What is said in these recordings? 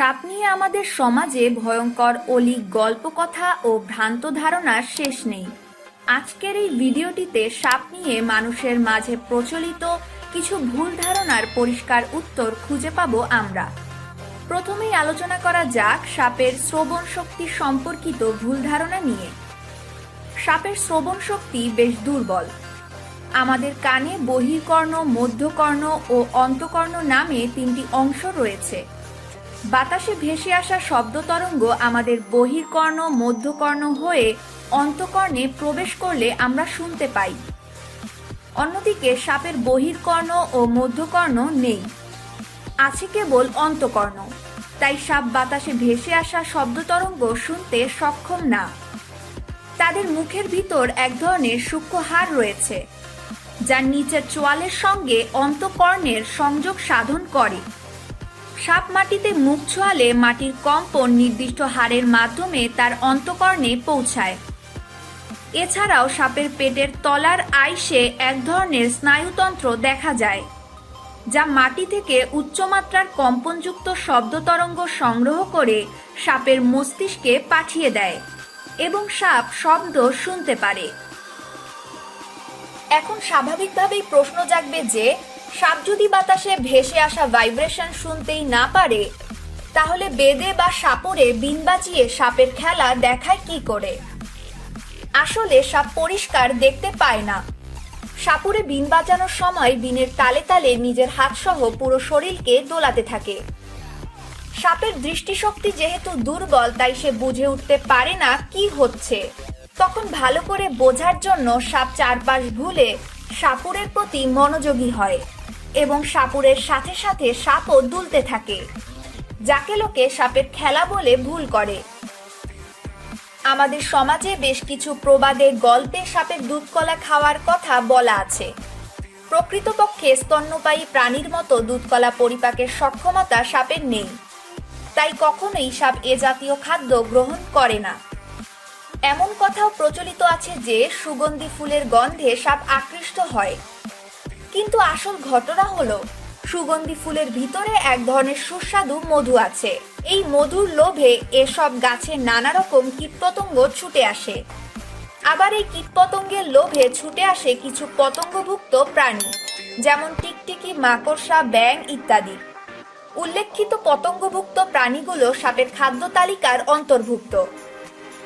সাপ নিয়ে আমাদের সমাজে ভয়ঙ্কর অলিক গল্পকথা ও ভ্রান্ত ধারণার শেষ নেই। আজকের এই ভিডিওটিতে সাপ নিয়ে মানুষের মাঝে প্রচলিত কিছু ভুল ধারণার পরিষ্কার উত্তর খুঁজে পাব আমরা। প্রথমেই আলোচনা করা যাক সাপের শ্রবণ শক্তি সম্পর্কিত ভুল ধারণা নিয়ে। সাপের শ্রবণ শক্তি বেশ দুর্বল। আমাদের কানে বহির্কর্ণ মধ্যকর্ণ ও অন্তকর্ণ নামে তিনটি অংশ রয়েছে। বাতাসে ভেসে আসা শব্দ তরঙ্গ আমাদের বহির্কর্ণ মধ্যকর্ণ হয়ে অন্তকর্ণে প্রবেশ করলে আমরা শুনতে পাই। অন্যদিকে সাপের বহির্কর্ণ ও মধ্যকর্ণ নেই। আছে কেবল অন্তকর্ণ। তাই সাপ বাতাসে ভেসে আসা শব্দ তরঙ্গ শুনতে সক্ষম না। তাদের মুখের ভিতর এক ধরনের সূক্ষ্ম হাড় রয়েছে যার নিচের চোয়ালের সঙ্গে অন্তকর্ণের সংযোগ সাধন করে। সাপ মাটিতে মুখ ছোঁয়ালে মাটির কম্পন নির্দিষ্ট হারের মাধ্যমে তার অন্তকর্ণে পৌঁছায়। এছাড়াও সাপের পেটের তলার আইসে এক ধরনের স্নায়ুতন্ত্র দেখা যায়, যা মাটি থেকে উচ্চমাত্রার কম্পনযুক্ত শব্দ তরঙ্গ সংগ্রহ করে সাপের মস্তিষ্কে পাঠিয়ে দেয় এবং সাপ শব্দ শুনতে পারে। এখন স্বাভাবিকভাবেই প্রশ্ন জাগবে যে সাপ যদি বাতাসে ভেসে আসা ভাইব্রেশন শুনতেই না পারে, তাহলে বেদে বা সাপরে বিন বাজিয়ে সাপের খেলা দেখায় কি করে? আসলে সাপ পরিষ্কার দেখতে পায় না। সাপুরে বিন বাজানোর সময় বিনের তালে তালে নিজের হাতসহ পুরো শরীরকে দোলাতে থাকে। সাপের দৃষ্টিশক্তি যেহেতু দুর্বল, তাই সে বুঝে উঠতে পারে না কি হচ্ছে। তখন ভালো করে বোঝার জন্য সাপ চারপাশ ভুলে সাপুরের প্রতি মনোযোগী হয়। এবং সাপুরের সাথে সাথে সাপও দুলতে থাকে। যাকে লোকে সাপের খেলা বলে ভুল করে। আমাদের সমাজে বেশ কিছু প্রবাদে গল্পে সাপের দুধকলা খাওয়ার কথা বলা আছে। প্রকৃতপক্ষে স্তন্যপায়ী প্রাণীর মতো দুধকলা পরিপাকের সক্ষমতা সাপের নেই। তাই কখনোই সাপ এ জাতীয় খাদ্য গ্রহণ করে না। এমন কথাও প্রচলিত আছে যে, সুগন্ধি ফুলের গন্ধে সাপ আকৃষ্ট হয়। কিন্তু আসল ঘটনা হলো, সুগন্ধি ফুলের ভিতরে এক ধরনের সুস্বাদু মধু আছে। এই মধুর লোভে এসব গাছে নানা রকম কীটপতঙ্গ ছুটে আসে। আবার এই কীটপতঙ্গের লোভে ছুটে আসে কিছু পতঙ্গভুক্ত প্রাণী, যেমন টিকটিকি, মাকড়সা ব্যাং ইত্যাদি। উল্লেখিত পতঙ্গভুক্ত প্রাণীগুলো সাপের খাদ্য তালিকার অন্তর্ভুক্ত।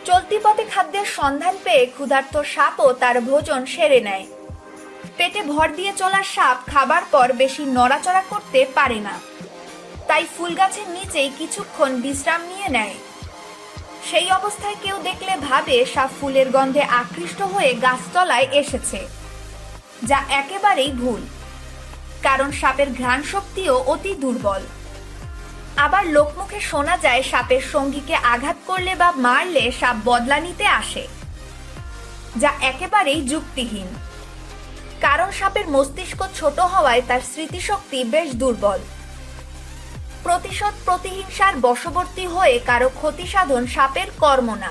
চলতি পথে খাদ্যের সন্ধান পেয়ে ক্ষুধার্ত সাপও তার ভোজন সেরে নেয়। পেটে ভর দিয়ে চলা সাপ খাবার পর বেশি নড়াচড়া করতে পারে না। তাই ফুল গাছের নিচেই কিছুক্ষণ বিশ্রাম নিয়ে নেয়। সেই অবস্থায় কেউ দেখলে ভাবে সাপ ফুলের গন্ধে আকৃষ্ট হয়ে গাছতলায় এসেছে, যা একেবারেই ভুল, কারণ সাপের ঘ্রাণ শক্তিও অতি দুর্বল। আবার লোকমুখে শোনা যায় সাপের সঙ্গীকে আঘাত করলে বা মারলে সাপ বদলা নিতে আসে, যা একেবারেই যুক্তিহীন। কারণ সাপের মস্তিষ্ক ছোট হওয়ায় তার স্মৃতিশক্তি বেশ দুর্বল। প্রতিশোধ, প্রতিহিংসার বশবর্তী হয়ে কারও ক্ষতি সাধন সাপের কর্ম না।